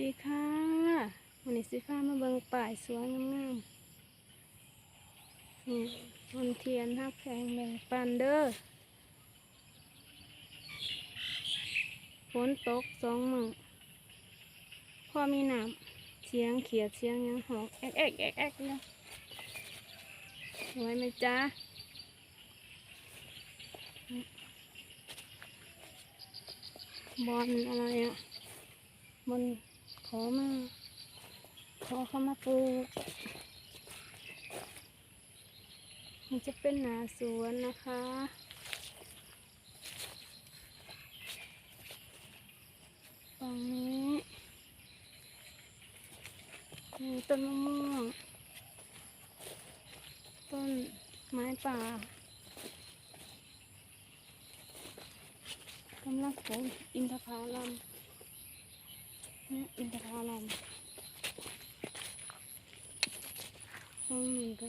ดีค่ะวันนี้สิฟ้ามาเบิงป่ายสวยงามๆนี่มันเทียนฮักแพงแบ่งปันเด้อฝนตกสองมือพอมีน้ำเสียงเขียดเสียงยังหอกแอกแอกแอกแอกเนี่ยสวยไหมจ๊ะบอลอะไรอะมัน อมาขอเขามาปลูกมันจะเป็นหนาสวนนะคะฝั่งนี้มีต้นมะม่วง ต้นไม้ป่ากำลังปลูกอินทผลัม อินทผลัมฝั่งนี้ก็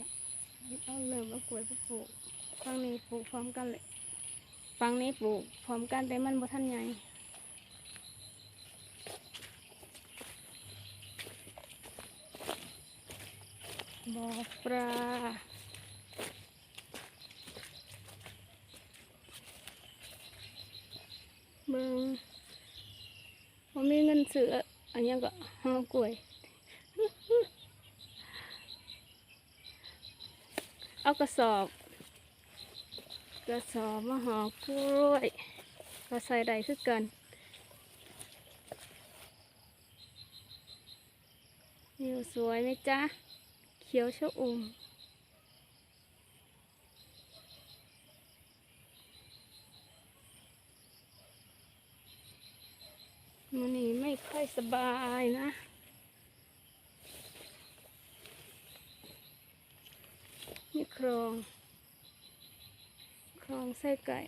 เอาเริ่มเอากล้วยไปปลูกฝั่งนี้ปลูกพร้อมกันเลยฝั่งนี้ปลูกพร้อมกันแต่มันบ่ทันใหญ่บ่อปลาเบิ่ง ผมมีเงินซื้ออันนี้ก็ห้ากล้วย เอากระสอบ กระสอบมาห่อกล้วยก็ใส่ได้คือกันวิวสวยไหมจ๊ะ เขียวชะอุ่ม มันนี่ไม่ค่อยสบายนะนี่ครอง ครองไส้ไก่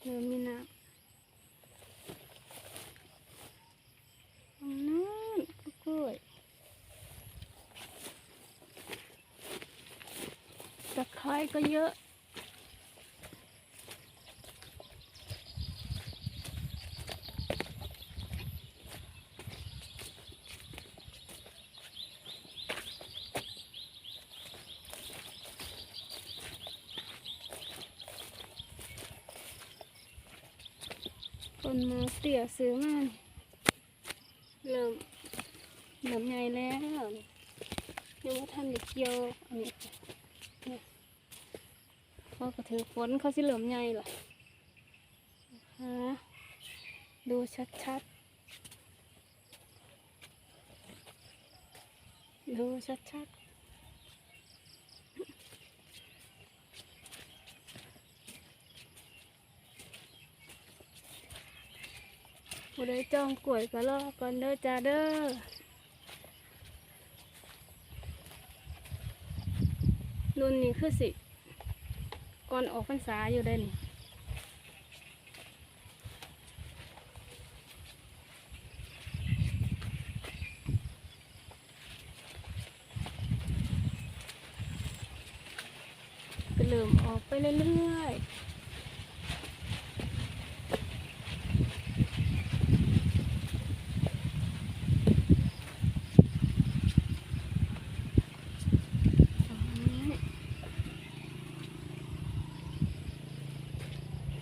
เริ่มมีน้ำตรงนั้นก็กล้วยตะไคร้ก็เยอะ ต้นมาเตี่ยซื้อมาเริ่มเริ่มใหญ่แล้วยังว่าท่านได้เกี่ยวอันนี้เนี่ยเขาก็ถือฝนเขาสิเริ่มใหญ่หรอฮะดูชัดๆ ดูชัดๆ ผู้ใดจองกล้วยก็รอก่อนเด้อจ้าเด้อรุ่นนี้คือสิ ก่อนออกพรรษาอยู่ได้นี่ก็เริ่มออกไปเรื่อยๆ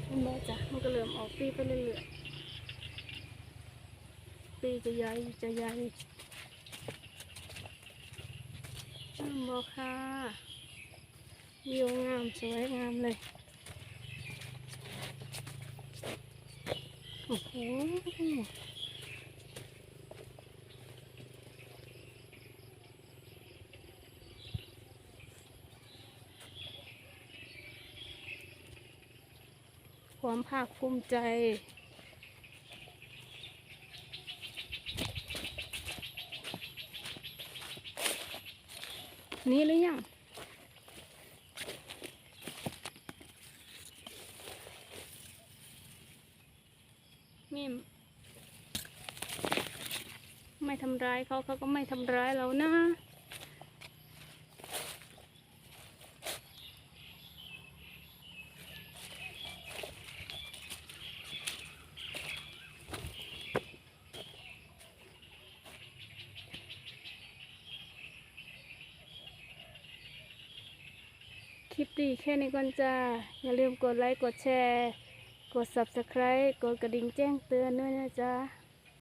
มันบ่จ้ะมันก็เริ่มออกปีไปเรื่อยๆปีจะใหญ่จะใหญ่น้ำบ่ค่ะวิวงามสวยงามเลยโอ้โห ความภาคภูมิใจ นี่หรือยังมิมไม่ทำร้ายเขาเขาก็ไม่ทำร้ายเรานะ ลิปดีแค่นี้ก่อนจ้า อย่าลืมกดไลค์ กดแชร์ กด subscribe กดกระดิ่งแจ้งเตือนด้วยนะจ๊ะ